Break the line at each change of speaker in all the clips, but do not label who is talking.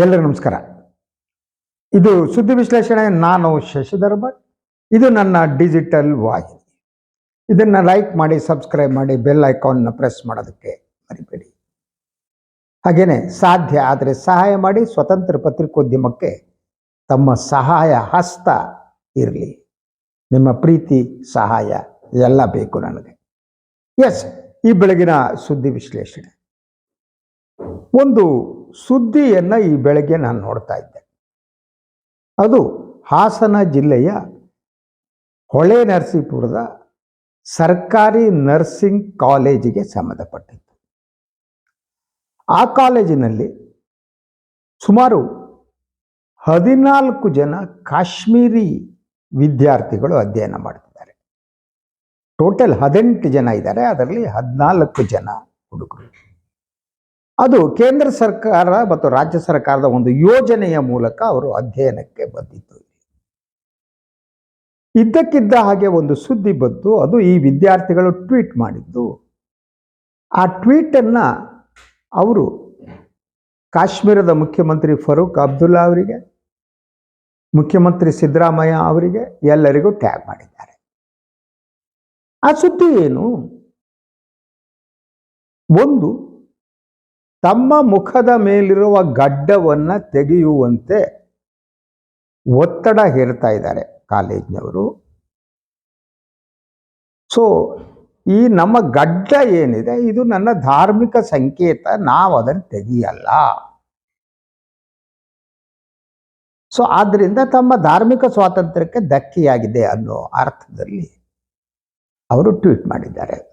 ಎಲ್ಲರಿಗೂ ನಮಸ್ಕಾರ. ಇದು ಸುದ್ದಿ ವಿಶ್ಲೇಷಣೆ, ನಾನು ಶಶಿಧರ್ ಭಟ್ ಇದು ನನ್ನ ಡಿಜಿಟಲ್ ವಾಹಿನಿ. ಇದನ್ನು ಲೈಕ್ ಮಾಡಿ, ಸಬ್ಸ್ಕ್ರೈಬ್ ಮಾಡಿ, ಬೆಲ್ ಐಕಾನ್ನ ಪ್ರೆಸ್ ಮಾಡೋದಕ್ಕೆ ಮರಿಬೇಡಿ. ಹಾಗೇನೆ ಸಾಧ್ಯ ಆದರೆ ಸಹಾಯ ಮಾಡಿ, ಸ್ವತಂತ್ರ ಪತ್ರಿಕೋದ್ಯಮಕ್ಕೆ ತಮ್ಮ ಸಹಾಯ ಹಸ್ತ ಇರಲಿ. ನಿಮ್ಮ ಪ್ರೀತಿ, ಸಹಾಯ ಎಲ್ಲ ಬೇಕು ನನಗೆ. ಎಸ್, ಈ ಬೆಳಗಿನ ಸುದ್ದಿ ವಿಶ್ಲೇಷಣೆ. ಒಂದು ಸುದ್ದಿಯನ್ನು ಈ ಬೆಳಗ್ಗೆ ನಾನು ನೋಡ್ತಾ ಇದ್ದೆ. ಅದು ಹಾಸನ ಜಿಲ್ಲೆಯ ಹೊಳೆ ನರಸೀಪುರದ ಸರ್ಕಾರಿ ನರ್ಸಿಂಗ್ ಕಾಲೇಜಿಗೆ ಸಂಬಂಧಪಟ್ಟಿತ್ತು. ಆ ಕಾಲೇಜಿನಲ್ಲಿ ಸುಮಾರು ಹದಿನಾಲ್ಕು ಜನ ಕಾಶ್ಮೀರಿ ವಿದ್ಯಾರ್ಥಿಗಳು ಅಧ್ಯಯನ ಮಾಡ್ತಿದ್ದಾರೆ. ಟೋಟಲ್ ಹದಿನೆಂಟು ಜನ ಇದ್ದಾರೆ, ಅದರಲ್ಲಿ ಹದಿನಾಲ್ಕು ಜನ ಹುಡುಗರು. ಅದು ಕೇಂದ್ರ ಸರ್ಕಾರ ಮತ್ತು ರಾಜ್ಯ ಸರ್ಕಾರದ ಒಂದು ಯೋಜನೆಯ ಮೂಲಕ ಅವರು ಅಧ್ಯಯನಕ್ಕೆ ಬಂದಿದ್ದು ಇದ್ದಕ್ಕಿದ್ದ ಹಾಗೆ ಒಂದು ಸುದ್ದಿ ಬಂತು, ಅದು ಈ ವಿದ್ಯಾರ್ಥಿಗಳು ಟ್ವೀಟ್ ಮಾಡಿದ್ದು. ಆ ಟ್ವೀಟನ್ನು ಅವರು ಕಾಶ್ಮೀರದ ಮುಖ್ಯಮಂತ್ರಿ ಫರೂಕ್ ಅಬ್ದುಲ್ಲಾ ಅವರಿಗೆ, ಮುಖ್ಯಮಂತ್ರಿ ಸಿದ್ದರಾಮಯ್ಯ ಅವರಿಗೆ ಎಲ್ಲರಿಗೂ ಟ್ಯಾಗ್ ಮಾಡಿದ್ದಾರೆ. ಆ ಸುದ್ದಿ ಏನು? ಒಂದು ತಮ್ಮ ಮುಖದ ಮೇಲಿರುವ ಗಡ್ಡವನ್ನು ತೆಗೆಯುವಂತೆ ಒತ್ತಡ ಹೇರ್ತಾ ಇದ್ದಾರೆ ಕಾಲೇಜ್ನವರು. ಸೊ ಈ ನಮ್ಮ ಗಡ್ಡ ಏನಿದೆ? ಇದು ನನ್ನ ಧಾರ್ಮಿಕ ಸಂಕೇತ, ನಾವು ಅದನ್ನು ತೆಗೆಯಲ್ಲ. ಸೊ ಆದ್ದರಿಂದ ತಮ್ಮ ಧಾರ್ಮಿಕ ಸ್ವಾತಂತ್ರ್ಯಕ್ಕೆ ಧಕ್ಕೆಯಾಗಿದೆ ಅನ್ನೋ ಅರ್ಥದಲ್ಲಿ ಅವರು ಟ್ವೀಟ್ ಮಾಡಿದ್ದಾರೆ.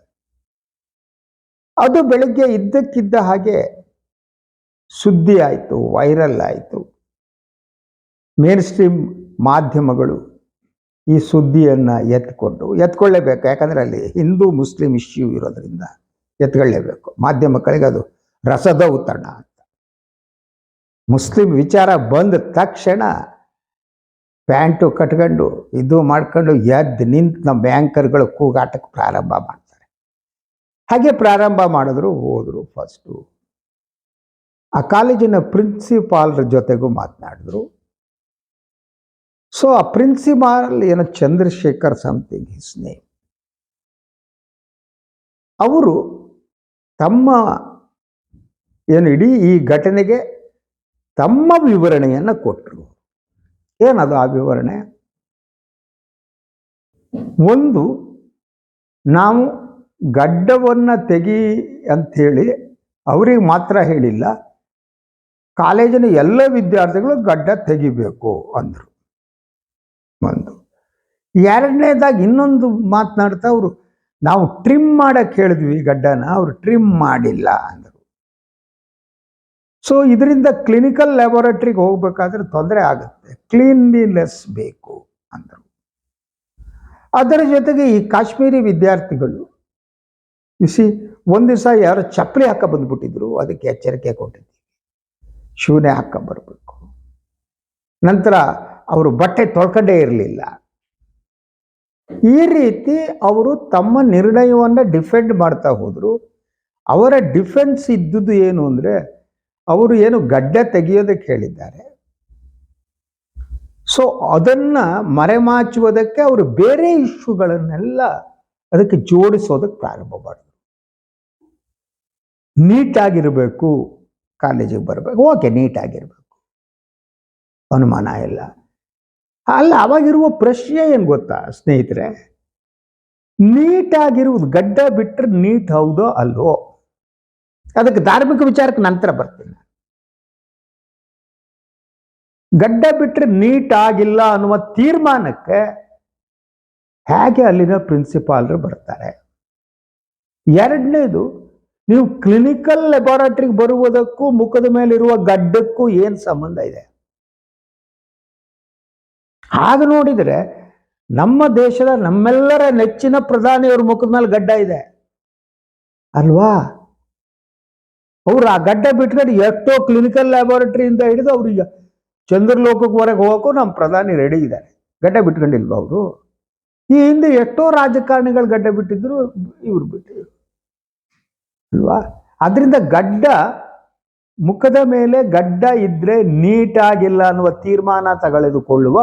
ಅದು ಬೆಳಗ್ಗೆ ಇದ್ದಕ್ಕಿದ್ದ ಹಾಗೆ ಸುದ್ದಿ ಆಯಿತು ವೈರಲ್ ಆಯಿತು. ಮೇನ್ ಸ್ಟ್ರೀಮ್ ಮಾಧ್ಯಮಗಳು ಈ ಸುದ್ದಿಯನ್ನು ಎತ್ಕೊಂಡು, ಎತ್ಕೊಳ್ಳೇಬೇಕು. ಯಾಕಂದರೆ ಅಲ್ಲಿ ಹಿಂದೂ ಮುಸ್ಲಿಂ ಇಶ್ಯೂ ಇರೋದ್ರಿಂದ ಎತ್ಕೊಳ್ಳೇಬೇಕು. ಮಾಧ್ಯಮಗಳಿಗೆ ಅದು ರಸದ ಉತ್ತರಣ ಅಂತ. ಮುಸ್ಲಿಂ ವಿಚಾರ ಬಂದ ತಕ್ಷಣ ಪ್ಯಾಂಟು ಕಟ್ಕೊಂಡು, ಇದು ಮಾಡ್ಕೊಂಡು ಎದ್ದು ನಿಂತು ನಮ್ಮ ಬ್ಯಾಂಕರ್ಗಳು ಕೂಗಾಟಕ್ಕೆ ಪ್ರಾರಂಭ ಮಾಡ್ತಾರೆ. ಹಾಗೆ ಪ್ರಾರಂಭ ಮಾಡಿದ್ರು, ಹೋದರು ಫಸ್ಟು ಆ ಕಾಲೇಜಿನ ಪ್ರಿನ್ಸಿಪಾಲ್ರ ಜೊತೆಗೂ ಮಾತನಾಡಿದ್ರು. ಸೊ ಆ ಪ್ರಿನ್ಸಿಪಾಲ್ ಏನೋ ಚಂದ್ರಶೇಖರ್ ಸಮಥಿಂಗ್ ಹಿಸ್ ನೇಮ್ ಅವರು ತಮ್ಮ ಏನು ಇಡೀ ಈ ಘಟನೆಗೆ ತಮ್ಮ ವಿವರಣೆಯನ್ನು ಕೊಟ್ಟರು ಏನದು ಆ ವಿವರಣೆ? ಒಂದು, ನಾವು ಗಡ್ಡವನ್ನು ತೆಗಿ ಅಂಥೇಳಿ ಅವರಿಗೆ ಮಾತ್ರ ಹೇಳಿಲ್ಲ. ಕಾಲೇಜಿನ ಎಲ್ಲ ವಿದ್ಯಾರ್ಥಿಗಳು ಗಡ್ಡ ತೆಗಿಬೇಕು ಅಂದರು. ಒಂದು ಎರಡನೇದಾಗಿ ಇನ್ನೊಂದು ಮಾತನಾಡ್ತಾ ಅವರು, ನಾವು ಟ್ರಿಮ್ ಮಾಡಕ್ಕೆ ಹೇಳಿದ್ವಿ ಗಡ್ಡನ, ಅವರು ಟ್ರಿಮ್ ಮಾಡಿಲ್ಲ ಅಂದರು. ಸೊ ಇದರಿಂದ ಕ್ಲಿನಿಕಲ್ ಲ್ಯಾಬೊರೇಟ್ರಿಗೆ ಹೋಗ್ಬೇಕಾದ್ರೆ ತೊಂದರೆ ಆಗುತ್ತೆ. ಕ್ಲೀನ್ಲಿನೆಸ್ ಬೇಕು ಅಂದರು. ಅದರ ಜೊತೆಗೆ ಈ ಕಾಶ್ಮೀರಿ ವಿದ್ಯಾರ್ಥಿಗಳು ಬಿಸಿ ಒಂದು ದಿವಸ ಯಾರೋ ಚಪ್ಪಲಿ ಹಾಕ ಬಂದ್ಬಿಟ್ಟಿದ್ರು, ಅದಕ್ಕೆ ಎಚ್ಚರಿಕೆ ಕೊಟ್ಟಿದ್ದೀವಿ ಶೂನೇ ಹಾಕ ಬರಬೇಕು. ನಂತರ ಅವರು ಬಟ್ಟೆ ತೊಳ್ಕೊಂಡೇ ಇರಲಿಲ್ಲ. ಈ ರೀತಿ ಅವರು ತಮ್ಮ ನಿರ್ಣಯವನ್ನು ಡಿಫೆಂಡ್ ಮಾಡ್ತಾ ಹೋದರು. ಅವರ ಡಿಫೆನ್ಸ್ ಇದ್ದುದು ಏನು ಅಂದರೆ, ಅವರು ಏನು ಗಡ್ಡ ತೆಗೆಯೋದಕ್ಕೆ ಹೇಳಿದ್ದಾರೆ. ಸೊ ಅದನ್ನು ಮರೆಮಾಚುವುದಕ್ಕೆ ಅವರು ಬೇರೆ ಇಶ್ಯೂಗಳನ್ನೆಲ್ಲ ಅದಕ್ಕೆ ಜೋಡಿಸೋದಕ್ಕೆ ಪ್ರಾರಂಭ ಮಾಡಿದ್ರು ನೀಟಾಗಿರಬೇಕು, ಕಾಲೇಜಿಗೆ ಬರಬೇಕು. ಓಕೆ, ನೀಟಾಗಿರಬೇಕು. ಅನುಮಾನ ಇಲ್ಲ. ಅಲ್ಲ, ಅವಾಗಿರುವ ಪ್ರಶ್ನೆ ಏನು ಗೊತ್ತಾ, ಸ್ನೇಹಿತರೆ? ನೀಟಾಗಿರುವುದು, ಗಡ್ಡ ಬಿಟ್ಟರೆ ನೀಟ್ ಹೌದೋ ಅಲ್ವೋ? ಅದಕ್ಕೆ ಧಾರ್ಮಿಕ ವಿಚಾರಕ್ಕೆ ನಂತರ ಬರ್ತೀನಿ. ಗಡ್ಡ ಬಿಟ್ಟರೆ ನೀಟ್ ಆಗಿಲ್ಲ ಅನ್ನುವ ತೀರ್ಮಾನಕ್ಕೆ ಹೇಗೆ ಅಲ್ಲಿನ ಪ್ರಿನ್ಸಿಪಾಲ್ರು ಬರ್ತಾರೆ? ಎರಡನೇದು ನೀವು ಕ್ಲಿನಿಕಲ್ ಲ್ಯಾಬೊರೇಟರಿಗೆ ಬರುವುದಕ್ಕೂ ಮುಖದ ಮೇಲಿರುವ ಗಡ್ಡಕ್ಕೂ ಏನು ಸಂಬಂಧ ಇದೆ? ಹಾಗೆ ನೋಡಿದರೆ ನಮ್ಮ ದೇಶದ ನಮ್ಮೆಲ್ಲರ ನೆಚ್ಚಿನ ಪ್ರಧಾನಿಯವ್ರ ಮುಖದ ಮೇಲೆ ಗಡ್ಡ ಇದೆ. ಅಲ್ವಾ? ಅವ್ರು ಆ ಗಡ್ಡ ಬಿಟ್ಕೊಂಡು ಎಷ್ಟೋ ಕ್ಲಿನಿಕಲ್ ಲ್ಯಾಬೊರೇಟರಿಯಿಂದ ಹಿಡಿದು ಅವ್ರಿಗೆ ಚಂದ್ರಲೋಕಕ್ಕೆ ಹೊರಗೆ ಹೋಗೋಕ್ಕೂ ನಮ್ಮ ಪ್ರಧಾನಿ ರೆಡಿ ಇದ್ದಾರೆ. ಗಡ್ಡ ಬಿಟ್ಕೊಂಡಿಲ್ವ ಅವರು? ಈ ಹಿಂದೆ ಎಷ್ಟೋ ರಾಜಕಾರಣಿಗಳು ಗಡ್ಡ ಬಿಟ್ಟಿದ್ರು, ಇವ್ರು ಬಿಟ್ಟಿದ್ರು. ಅಲ್ವಾ? ಅದರಿಂದ ಗಡ್ಡ ಮುಖದ ಮೇಲೆ ಗಡ್ಡ ಇದ್ರೆ ನೀಟಾಗಿಲ್ಲ ಅನ್ನುವ ತೀರ್ಮಾನ ತಗೊಳ್ಳೆದುಕೊಳ್ಳುವ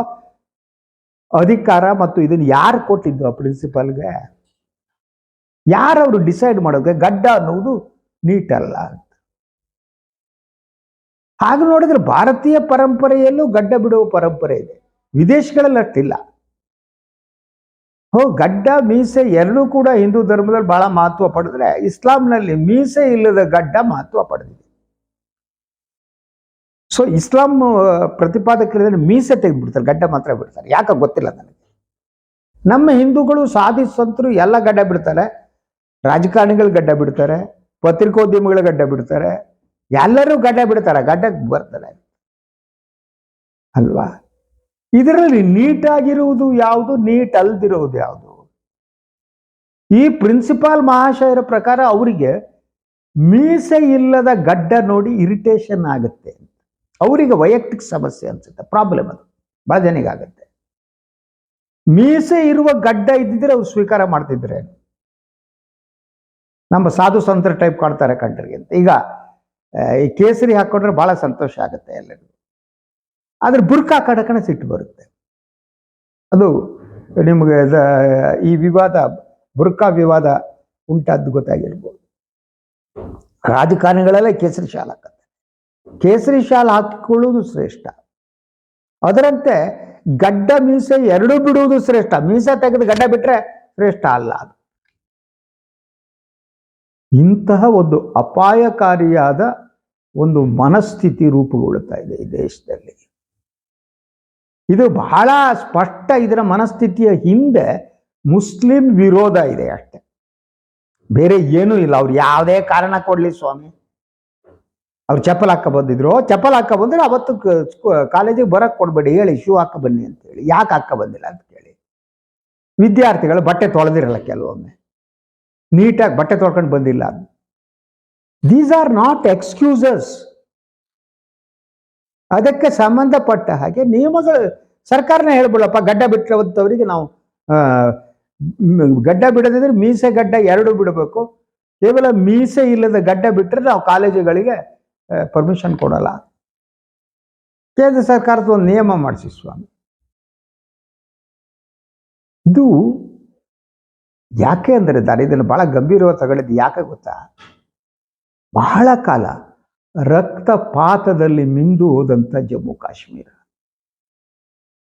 ಅಧಿಕಾರ ಮತ್ತು ಇದನ್ನು ಯಾರು ಕೊಟ್ಟಿದ್ದು ಆ ಪ್ರಿನ್ಸಿಪಲ್ಗೆ ಯಾರವರು ಡಿಸೈಡ್ ಮಾಡೋಕೆ ಗಡ್ಡ ಅನ್ನುವುದು ನೀಟಲ್ಲ ಅಂತ. ಹಾಗೆ ನೋಡಿದ್ರೆ ಭಾರತೀಯ ಪರಂಪರೆಯಲ್ಲೂ ಗಡ್ಡ ಬಿಡುವ ಪರಂಪರೆ ಇದೆ. ವಿದೇಶಗಳಲ್ಲಿ ಅಷ್ಟಿಲ್ಲ. ಹೋ, ಗಡ್ಡ, ಮೀಸೆ ಎರಡೂ ಕೂಡ ಹಿಂದೂ ಧರ್ಮದಲ್ಲಿ ಬಹಳ ಮಹತ್ವ ಪಡೆದ್ರೆ ಇಸ್ಲಾಂನಲ್ಲಿ ಮೀಸೆ ಇಲ್ಲದ ಗಡ್ಡ ಮಹತ್ವ ಪಡೆದಿದೆ. ಸೊ ಇಸ್ಲಾಂ ಪ್ರತಿಪಾದಕರಿಂದ ಮೀಸೆ ತೆಗೆದ್ಬಿಡ್ತಾರೆ, ಗಡ್ಡ ಮಾತ್ರ ಬಿಡ್ತಾರೆ. ಯಾಕೆ ಗೊತ್ತಿಲ್ಲ ನನಗೆ. ನಮ್ಮ ಹಿಂದೂಗಳು ಸಾಧಿ ಸಂತರು ಎಲ್ಲ ಗಡ್ಡ ಬಿಡ್ತಾರೆ. ರಾಜಕಾರಣಿಗಳು ಗಡ್ಡ ಬಿಡ್ತಾರೆ, ಪತ್ರಿಕೋದ್ಯಮಿಗಳು ಗಡ್ಡ ಬಿಡ್ತಾರೆ. ಎಲ್ಲರೂ ಗಡ್ಡ ಬಿಡ್ತಾರೆ, ಗಡ್ಡಕ್ಕೆ ಬರ್ತಾರೆ ಅಲ್ವಾ? ಇದರಲ್ಲಿ ನೀಟಾಗಿರುವುದು ಯಾವುದು? ನೀಟ್ ಅಲ್ದಿರುವುದು ಯಾವುದು? ಈ ಪ್ರಿನ್ಸಿಪಾಲ್ ಮಹಾಶಯರ ಪ್ರಕಾರ ಅವರಿಗೆ ಮೀಸೆ ಇಲ್ಲದ ಗಡ್ಡ ನೋಡಿ ಇರಿಟೇಷನ್ ಆಗುತ್ತೆ ಅವರಿಗೆ ವೈಯಕ್ತಿಕ ಸಮಸ್ಯೆ ಅನ್ಸುತ್ತೆ, ಪ್ರಾಬ್ಲಮ್ ಅದು ಬಹಳ ಜನಿಗಾಗತ್ತೆ ಮೀಸೆ ಇರುವ ಗಡ್ಡ ಇದ್ದಿದ್ರೆ ಅವ್ರು ಸ್ವೀಕಾರ ಮಾಡ್ತಿದ್ರೆ. ನಮ್ಮ ಸಾಧು ಸಂತರ ಟೈಪ್ ಕಾಣ್ತಾರೆ ಕಂಡ್ರಿಗೆ ಅಂತ. ಈಗ, ಈ ಕೇಸರಿ ಹಾಕೊಂಡ್ರೆ ಬಹಳ ಸಂತೋಷ ಆಗುತ್ತೆ ಎಲ್ಲರಿಗೂ. ಆದ್ರೆ ಬುರ್ಕಾ ಕಡಕಣ ಸಿಟ್ಟು ಬರುತ್ತೆ. ಅದು ನಿಮಗೆ ಈ ವಿವಾದ, ಬುರ್ಕಾ ವಿವಾದ ಉಂಟಾದ್ದು ಗೊತ್ತಾಗಿರ್ಬೋದು. ರಾಜಕಾರಣಿಗಳೆಲ್ಲ ಕೇಸರಿ ಶಾಲ ಹಾಕತ್ತೆ. ಕೇಸರಿ ಶಾಲ ಹಾಕಿಕೊಳ್ಳುವುದು ಶ್ರೇಷ್ಠ. ಅದರಂತೆ ಗಡ್ಡ ಮೀಸೆ ಎರಡೂ ಬಿಡುವುದು ಶ್ರೇಷ್ಠ. ಮೀಸೆ ತೆಗೆದು ಗಡ್ಡ ಬಿಟ್ರೆ ಶ್ರೇಷ್ಠ ಅಲ್ಲ ಅದು. ಇಂತಹ ಒಂದು ಅಪಾಯಕಾರಿಯಾದ ಒಂದು ಮನಸ್ಥಿತಿ ರೂಪುಗೊಳ್ಳುತ್ತಾ ಇದೆ ಈ ದೇಶದಲ್ಲಿ. ಇದು ಬಹಳ ಸ್ಪಷ್ಟ ಇದರ ಮನಸ್ಥಿತಿಯ ಹಿಂದೆ ಮುಸ್ಲಿಂ ವಿರೋಧ ಇದೆ ಅಷ್ಟೆ. ಬೇರೆ ಏನೂ ಇಲ್ಲ. ಅವ್ರು ಯಾವುದೇ ಕಾರಣ ಕೊಡಲಿ ಸ್ವಾಮಿ. ಅವ್ರು ಚಪ್ಪಲ್ ಹಾಕ ಬಂದಿದ್ರು. ಚಪ್ಪಲ್ ಹಾಕ ಬಂದ್ರೆ ಅವತ್ತು ಕಾಲೇಜಿಗೆ ಬರಕ್ ಕೊಡ್ಬೇಡಿ. ಹೇಳಿ, ಶೂ ಹಾಕ ಬನ್ನಿ ಅಂತ ಹೇಳಿ. ಯಾಕೆ ಹಾಕ ಬಂದಿಲ್ಲ ಅಂತ ಕೇಳಿ. ವಿದ್ಯಾರ್ಥಿಗಳು ಬಟ್ಟೆ ತೊಳೆದಿರಲ್ಲ ಕೆಲವೊಮ್ಮೆ. ನೀಟಾಗಿ ಬಟ್ಟೆ ತೊಳ್ಕೊಂಡು ಬಂದಿಲ್ಲ. ದೀಸ್ ಆರ್ ನಾಟ್ ಎಕ್ಸ್ಕ್ಯೂಸಸ್ ಅದಕ್ಕೆ ಸಂಬಂಧಪಟ್ಟ ಹಾಗೆ ನಿಯಮಗಳು ಸರ್ಕಾರನೇ ಹೇಳ್ಬಿಡಪ್ಪ, ಗಡ್ಡ ಬಿಟ್ಟವಂಥವರಿಗೆ ನಾವು ಗಡ್ಡ ಬಿಡದಿದ್ರೆ ಮೀಸೆ ಗಡ್ಡ ಎರಡು ಬಿಡಬೇಕು. ಕೇವಲ ಮೀಸೆ ಇಲ್ಲದ ಗಡ್ಡ ಬಿಟ್ಟರೆ ನಾವು ಕಾಲೇಜುಗಳಿಗೆ ಪರ್ಮಿಷನ್ ಕೊಡಲ್ಲ. ಕೇಂದ್ರ ಸರ್ಕಾರದ ಒಂದು ನಿಯಮ ಮಾಡಿಸಿ ಸ್ವಾಮಿ. ಇದು ಯಾಕೆ ಅಂದರೆ ದಾರಿ ಇದನ್ನು ಬಹಳ ಗಂಭೀರವಾಗಿ ತಗೊಳ್ಳಿದ್ದು ಯಾಕೆ ಗೊತ್ತಾ? ಬಹಳ ಕಾಲ ರಕ್ತಪಾತದಲ್ಲಿ ಮಿಂದು ಹೋದಂಥ ಜಮ್ಮು ಕಾಶ್ಮೀರ.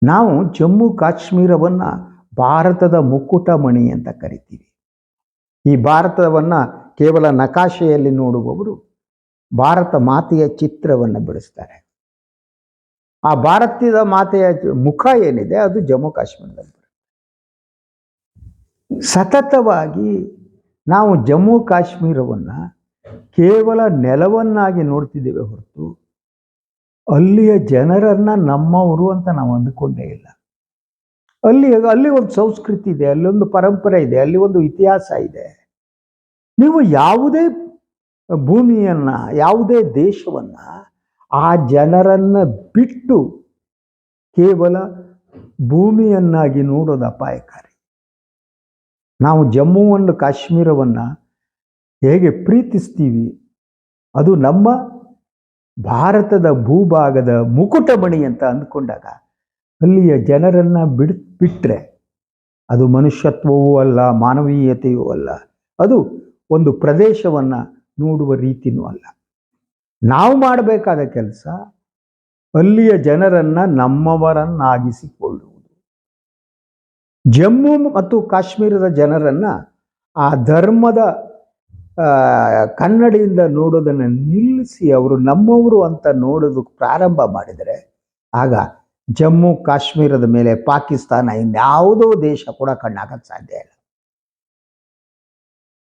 ನಾವು ಜಮ್ಮು ಕಾಶ್ಮೀರವನ್ನು ಭಾರತದ ಮುಕ್ಕುಟಮಣಿ ಅಂತ ಕರಿತೀವಿ. ಈ ಭಾರತವನ್ನು ಕೇವಲ ನಕಾಶೆಯಲ್ಲಿ ನೋಡುವವರು ಭಾರತ ಮಾತೆಯ ಚಿತ್ರವನ್ನು ಬಿಡಿಸ್ತಾರೆ. ಆ ಭಾರತದ ಮಾತೆಯ ಮುಖ ಏನಿದೆ ಅದು ಜಮ್ಮು ಕಾಶ್ಮೀರದಲ್ಲಿ. ಸತತವಾಗಿ ನಾವು ಜಮ್ಮು ಕಾಶ್ಮೀರವನ್ನ ಕೇವಲ ನೆಲವನ್ನಾಗಿ ನೋಡ್ತಿದ್ದೇವೆ ಹೊರತು ಅಲ್ಲಿಯ ಜನರನ್ನ ನಮ್ಮವರು ಅಂತ ನಾವು ಅಂದುಕೊಂಡೇ ಇಲ್ಲ. ಅಲ್ಲಿ ಅಲ್ಲಿ ಒಂದು ಸಂಸ್ಕೃತಿ ಇದೆ ಅಲ್ಲೊಂದು ಪರಂಪರೆ ಇದೆ, ಅಲ್ಲಿ ಒಂದು ಇತಿಹಾಸ ಇದೆ. ನೀವು ಯಾವುದೇ ಭೂಮಿಯನ್ನ, ಯಾವುದೇ ದೇಶವನ್ನ ಆ ಜನರನ್ನ ಬಿಟ್ಟು ಕೇವಲ ಭೂಮಿಯನ್ನಾಗಿ ನೋಡೋದು ಅಪಾಯಕಾರಿ. ನಾವು ಜಮ್ಮುವನ್ನು ಕಾಶ್ಮೀರವನ್ನ ಹೇಗೆ ಪ್ರೀತಿಸ್ತೀವಿ? ಅದು ನಮ್ಮ ಭಾರತದ ಭೂಭಾಗದ ಮುಕುಟಮಣಿ ಅಂತ ಅಂದ್ಕೊಂಡಾಗ ಅಲ್ಲಿಯ ಜನರನ್ನ ಬಿಡ್ ಬಿಟ್ಟರೆ ಅದು ಮನುಷ್ಯತ್ವವೂ ಅಲ್ಲ, ಮಾನವೀಯತೆಯೂ ಅಲ್ಲ. ಅದು ಒಂದು ಪ್ರದೇಶವನ್ನು ನೋಡುವ ರೀತಿಯೂ ಅಲ್ಲ. ನಾವು ಮಾಡಬೇಕಾದ ಕೆಲಸ ಅಲ್ಲಿಯ ಜನರನ್ನ ನಮ್ಮವರನ್ನಾಗಿಸಿಕೊಳ್ಳುವುದು. ಜಮ್ಮು ಮತ್ತು ಕಾಶ್ಮೀರದ ಜನರನ್ನ ಆ ಧರ್ಮದ ಕನ್ನಡಿಯಿಂದ ನೋಡೋದನ್ನು ನಿಲ್ಲಿಸಿ ಅವರು ನಮ್ಮವರು ಅಂತ ನೋಡೋದಕ್ಕೆ ಪ್ರಾರಂಭ ಮಾಡಿದರೆ, ಆಗ ಜಮ್ಮು ಕಾಶ್ಮೀರದ ಮೇಲೆ ಪಾಕಿಸ್ತಾನ ಇನ್ಯಾವುದೋ ದೇಶ ಕೂಡ ಕಣ್ಣಾಗಕ್ಕೆ ಸಾಧ್ಯ ಇಲ್ಲ.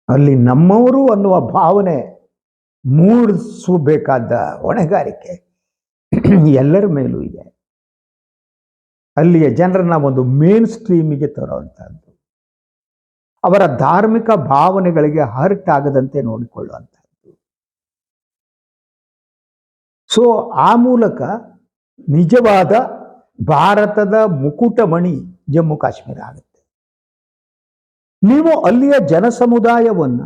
ಅಲ್ಲಿ ನಮ್ಮವರು ಅನ್ನುವ ಭಾವನೆ ಮೂಡಿಸಬೇಕಾದ ಹೊಣೆಗಾರಿಕೆ ಎಲ್ಲರ ಮೇಲೂ ಇದೆ. ಅಲ್ಲಿಯ ಜನರನ್ನ ಒಂದು ಮೇನ್ ಸ್ಟ್ರೀಮಿಗೆ ತರುವಂತಹದ್ದು ಅವರ ಧಾರ್ಮಿಕ ಭಾವನೆಗಳಿಗೆ ಹರ್ಟ್ ಆಗದಂತೆ ನೋಡಿಕೊಳ್ಳುವಂಥದ್ದು ಸೊ ಆ ಮೂಲಕ ನಿಜವಾದ ಭಾರತದ ಮುಕುಟಮಣಿ ಜಮ್ಮು ಕಾಶ್ಮೀರ ಆಗುತ್ತೆ. ನೀವು ಅಲ್ಲಿಯ ಜನ ಸಮುದಾಯವನ್ನ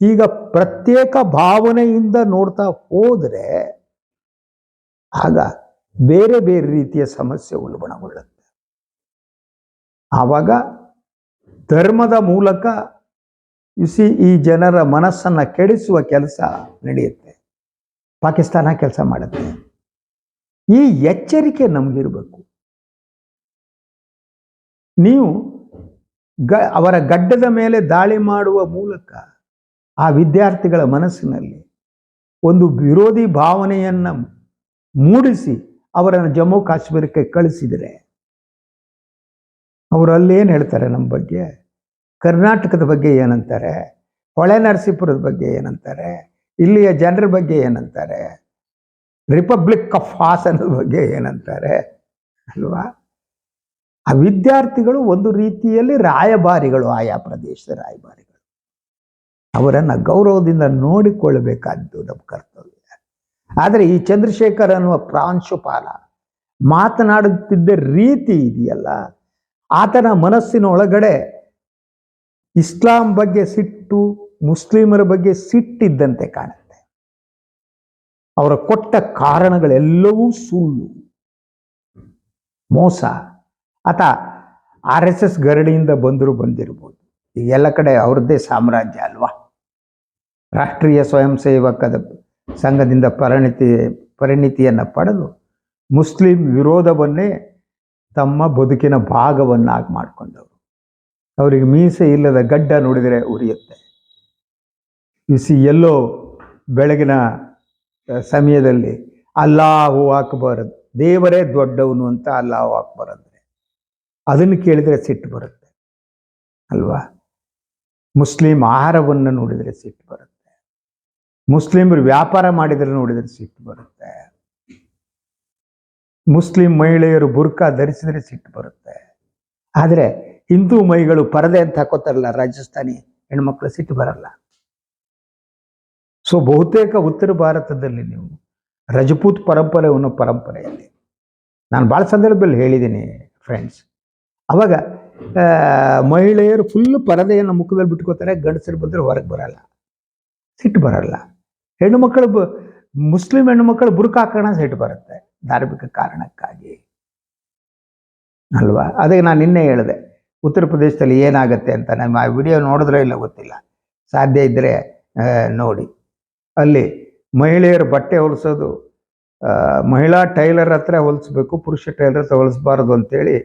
ಈಗ ಪ್ರತ್ಯೇಕ ಭಾವನೆಯಿಂದ ನೋಡ್ತಾ ಹೋದ್ರೆ ಆಗ ಬೇರೆ ಬೇರೆ ರೀತಿಯ ಸಮಸ್ಯೆ ಉಲ್ಬಣಗೊಳ್ಳುತ್ತೆ ಆವಾಗ ಧರ್ಮದ ಮೂಲಕ ಇಸಿ ಈ ಜನರ ಮನಸ್ಸನ್ನ ಕೆಡಿಸುವ ಕೆಲಸ ನಡೆಯುತ್ತೆ. ಪಾಕಿಸ್ತಾನ ಕೆಲಸ ಮಾಡುತ್ತೆ. ಈ ಎಚ್ಚರಿಕೆ ನಮಗಿರಬೇಕು. ನೀವು ಗ, ಅವರ ಗಡ್ಡದ ಮೇಲೆ ದಾಳಿ ಮಾಡುವ ಮೂಲಕ ಆ ವಿದ್ಯಾರ್ಥಿಗಳ ಮನಸ್ಸಿನಲ್ಲಿ ಒಂದು ವಿರೋಧಿ ಭಾವನೆಯನ್ನು ಮೂಡಿಸಿ ಅವರನ್ನು ಜಮ್ಮು ಕಾಶ್ಮೀರಕ್ಕೆ ಕಳಿಸಿದರೆ ಅವರು ಅಲ್ಲೇನು ಹೇಳ್ತಾರೆ ನಮ್ಮ ಬಗ್ಗೆ? ಕರ್ನಾಟಕದ ಬಗ್ಗೆ ಏನಂತಾರೆ? ಹೊಳೆ ನರಸೀಪುರದ ಬಗ್ಗೆ ಏನಂತಾರೆ? ಇಲ್ಲಿಯ ಜನರ ಬಗ್ಗೆ ಏನಂತಾರೆ? ರಿಪಬ್ಲಿಕ್ ಆಫ್ ಹಾಸನದ ಬಗ್ಗೆ ಏನಂತಾರೆ? ಅಲ್ವಾ? ಆ ವಿದ್ಯಾರ್ಥಿಗಳು ಒಂದು ರೀತಿಯಲ್ಲಿ ರಾಯಭಾರಿಗಳು, ಆಯಾ ಪ್ರದೇಶದ ರಾಯಭಾರಿಗಳು. ಅವರನ್ನು ಗೌರವದಿಂದ ನೋಡಿಕೊಳ್ಳಬೇಕಾದ್ದು ನಮ್ಮ ಕರ್ತವ್ಯ. ಆದರೆ ಈ ಚಂದ್ರಶೇಖರ್ ಅನ್ನುವ ಪ್ರಾಂಶುಪಾಲ ಮಾತನಾಡುತ್ತಿದ್ದ ರೀತಿ ಇದೆಯಲ್ಲ? ಆತನ ಮನಸ್ಸಿನ ಒಳಗಡೆ ಇಸ್ಲಾಂ ಬಗ್ಗೆ ಸಿಟ್ಟು, ಮುಸ್ಲಿಮರ ಬಗ್ಗೆ ಸಿಟ್ಟಿದ್ದಂತೆ ಕಾಣುತ್ತೆ. ಅವರ ಕೊಟ್ಟ ಕಾರಣಗಳೆಲ್ಲವೂ ಸುಳ್ಳು. ಮೋಸ. ಆತ ಆರ್ ಎಸ್ ಎಸ್ ಗರಡಿಯಿಂದ ಬಂದರೂ ಬಂದಿರ್ಬೋದು. ಈಗ ಎಲ್ಲ ಕಡೆ ಅವ್ರದ್ದೇ ಸಾಮ್ರಾಜ್ಯ ಅಲ್ವಾ? ರಾಷ್ಟ್ರೀಯ ಸ್ವಯಂ ಸೇವಕದ ಸಂಘದಿಂದ ಪರಿಣಿತಿ, ಪರಿಣಿತಿಯನ್ನು ಪಡೆದು ಮುಸ್ಲಿಂ ವಿರೋಧವನ್ನೇ ತಮ್ಮ ಬದುಕಿನ ಭಾಗವನ್ನಾಗಿ ಮಾಡಿಕೊಂಡವರು. ಅವರಿಗೆ ಮೀಸೆ ಇಲ್ಲದ ಗಡ್ಡ ನೋಡಿದರೆ ಉರಿಯುತ್ತೆ. ಬಿಸಿ ಎಲ್ಲೋ ಬೆಳಗಿನ ಸಮಯದಲ್ಲಿ ಅಲ್ಲಾಹು ಅಕ್ಬರ್, ದೇವರೇ ದೊಡ್ಡವನು ಅಂತ ಅಲ್ಲಾಹು ಅಕ್ಬರ್ ಅಂದರೆ. ಅದನ್ನು ಕೇಳಿದರೆ ಸಿಟ್ಟು ಬರುತ್ತೆ. ಅಲ್ವಾ? ಮುಸ್ಲಿಂ ಆಹಾರವನ್ನು ನೋಡಿದರೆ ಸಿಟ್ಟು ಬರುತ್ತೆ. ಮುಸ್ಲಿಮರು ವ್ಯಾಪಾರ ಮಾಡಿದರೆ ನೋಡಿದರೆ ಸಿಟ್ಟು ಬರುತ್ತೆ. ಮುಸ್ಲಿಂ ಮಹಿಳೆಯರು ಬುರ್ಕಾ ಧರಿಸಿದರೆ ಸಿಟ್ಟು ಬರುತ್ತೆ. ಆದರೆ ಹಿಂದೂ ಮೈಗಳು ಪರದೆ ಅಂತ ಹಾಕೋತಾರಲ್ಲ, ರಾಜಸ್ಥಾನಿ ಹೆಣ್ಮಕ್ಳು ಸಿಟ್ಟು ಬರಲ್ಲ. ಸೊ ಬಹುತೇಕ ಉತ್ತರ ಭಾರತದಲ್ಲಿ ನೀವು ರಜಪೂತ್ ಪರಂಪರೆ ಅನ್ನೋ ಪರಂಪರೆಯಲ್ಲಿ ನಾನು ಭಾಳ ಸಂದರ್ಭದಲ್ಲಿ ಹೇಳಿದ್ದೀನಿ ಫ್ರೆಂಡ್ಸ್ ಅವಾಗ ಮಹಿಳೆಯರು ಫುಲ್ ಪರದೆಯನ್ನು ಮುಖದಲ್ಲಿ ಬಿಟ್ಕೋತಾರೆ, ಗಂಡಸರು ಬಂದರೆ ಹೊರಗೆ ಬರಲ್ಲ. ಸಿಟ್ಟು ಬರಲ್ಲ. ಹೆಣ್ಣು ಮಕ್ಕಳು ಮುಸ್ಲಿಂ ಹೆಣ್ಣು ಮಕ್ಕಳು ಬುರುಕ ಹಾಕೋಣ ಸಿಟ್ಟು ಬರುತ್ತೆ. ಧಾರ್ಮಿಕ ಕಾರಣಕ್ಕಾಗಿ. ಅಲ್ವಾ? ಅದಕ್ಕೆ ನಾನು ನಿನ್ನೆ ಹೇಳಿದೆ, ಉತ್ತರ ಪ್ರದೇಶದಲ್ಲಿ ಏನಾಗುತ್ತೆ ಅಂತ ನಮ್ಮ ಆ ವಿಡಿಯೋ ನೋಡಿದ್ರೆ ಇಲ್ಲ ಗೊತ್ತಿಲ್ಲ. ಸಾಧ್ಯ ಇದ್ದರೆ ನೋಡಿ. ಅಲ್ಲಿ ಮಹಿಳೆಯರು ಬಟ್ಟೆ ಹೊಲಿಸೋದು ಮಹಿಳಾ ಟೈಲರ್ ಹತ್ರ ಹೊಲಿಸ್ಬೇಕು, ಪುರುಷ ಟೈಲರ್ ಹತ್ರ ಹೊಲಿಸ್ಬಾರ್ದು ಅಂತೇಳಿ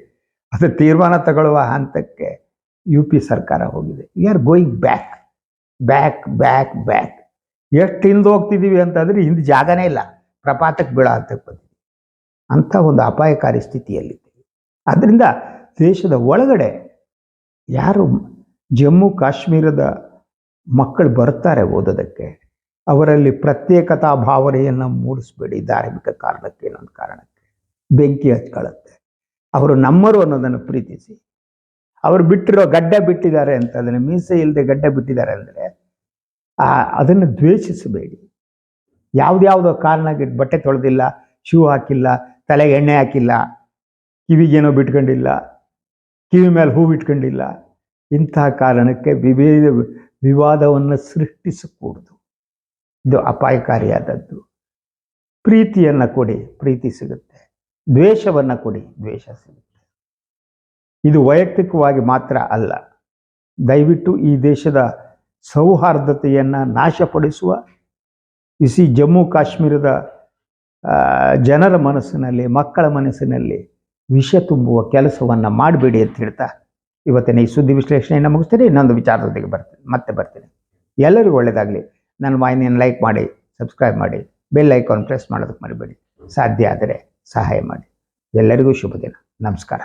ಅದು ತೀರ್ಮಾನ ತಗೊಳ್ಳುವ ಹಂತಕ್ಕೆ ಯು ಪಿ ಸರ್ಕಾರ ಹೋಗಿದೆ. We are going back back back back ಎಷ್ಟು ಹಿಂದೆ ಹೋಗ್ತಿದ್ದೀವಿ ಅಂತಂದರೆ, ಹಿಂದೆ ಜಾಗನೇ ಇಲ್ಲ. ಪ್ರಪಾತಕ್ಕೆ ಬೀಳ ಬಂದಿದ್ದೀವಿ. ಅಂಥ ಒಂದು ಅಪಾಯಕಾರಿ ಸ್ಥಿತಿಯಲ್ಲಿದ್ದೇವೆ. ಅದರಿಂದ ದೇಶದ ಒಳಗಡೆ ಯಾರು ಜಮ್ಮು ಕಾಶ್ಮೀರದ ಮಕ್ಕಳು ಬರ್ತಾರೆ ಓದೋದಕ್ಕೆ, ಅವರಲ್ಲಿ ಪ್ರತ್ಯೇಕತಾ ಭಾವನೆಯನ್ನು ಮೂಡಿಸ್ಬೇಡಿ, ಧಾರ್ಮಿಕ ಕಾರಣಕ್ಕೆ ಇನ್ನೊಂದು ಕಾರಣಕ್ಕೆ, ಬೆಂಕಿ ಹಚ್ಕೊಳ್ಳುತ್ತೆ ಅವರು ನಮ್ಮರು ಅನ್ನೋದನ್ನು ಪ್ರೀತಿಸಿ. ಅವರು ಬಿಟ್ಟಿರೋ ಗಡ್ಡ ಬಿಟ್ಟಿದ್ದಾರೆ ಅಂತ ಅದನ್ನು ಮೀಸೆ ಇಲ್ಲದೆ ಗಡ್ಡ ಬಿಟ್ಟಿದ್ದಾರೆ ಅಂದರೆ, ಆ, ಅದನ್ನು ದ್ವೇಷಿಸಬೇಡಿ. ಯಾವುದ್ಯಾವುದೋ ಕಾರಣಕ್ಕೆ ಬಟ್ಟೆ ತೊಳೆದಿಲ್ಲ, ಶೂ ಹಾಕಿಲ್ಲ ತಲೆಗೆ ಎಣ್ಣೆ ಹಾಕಿಲ್ಲ, ಕಿವಿಗೇನೋ ಬಿಟ್ಕೊಂಡಿಲ್ಲ, ಕಿವಿ ಮೇಲೆ ಹೂ ಇಟ್ಕೊಂಡಿಲ್ಲ ಇಂತಹ ಕಾರಣಕ್ಕೆ ವಿಭೇದ ವಿವಾದವನ್ನು ಸೃಷ್ಟಿಸಕೂಡದು. ಇದು ಅಪಾಯಕಾರಿಯಾದದ್ದು. ಪ್ರೀತಿಯನ್ನು ಕೊಡಿ, ಪ್ರೀತಿ ಸಿಗುತ್ತೆ. ದ್ವೇಷವನ್ನು ಕೊಡಿ, ದ್ವೇಷ ಸಿಗುತ್ತೆ. ಇದು ವೈಯಕ್ತಿಕವಾಗಿ ಮಾತ್ರ ಅಲ್ಲ. ದಯವಿಟ್ಟು ಈ ದೇಶದ ಸೌಹಾರ್ದತೆಯನ್ನು ನಾಶಪಡಿಸುವ. ಇಸಿ ಜಮ್ಮು ಕಾಶ್ಮೀರದ ಜನರ ಮನಸ್ಸಿನಲ್ಲಿ, ಮಕ್ಕಳ ಮನಸ್ಸಿನಲ್ಲಿ ವಿಷ ತುಂಬುವ ಕೆಲಸವನ್ನು ಮಾಡಬೇಡಿ ಅಂತ ಹೇಳ್ತಾ ಇವತ್ತಿನ ಈ ಸುದ್ದಿ ವಿಶ್ಲೇಷಣೆಯನ್ನು ಮುಗಿಸ್ತೀನಿ. ಇನ್ನೊಂದು ವಿಚಾರದೊಂದಿಗೆ ಬರ್ತೀನಿ. ಮತ್ತೆ ಬರ್ತೀನಿ. ಎಲ್ಲರಿಗೂ ಒಳ್ಳೆಯದಾಗಲಿ ನನ್ನ ವಾಹಿನಿಯನ್ನು ಲೈಕ್ ಮಾಡಿ, ಸಬ್ಸ್ಕ್ರೈಬ್ ಮಾಡಿ, ಬೆಲ್ ಐಕಾನ್ ಪ್ರೆಸ್ ಮಾಡೋದಕ್ಕೆ ಮರಿಬೇಡಿ. ಸಾಧ್ಯ ಆದರೆ ಸಹಾಯ ಮಾಡಿ. ಎಲ್ಲರಿಗೂ ಶುಭ ದಿನ ನಮಸ್ಕಾರ.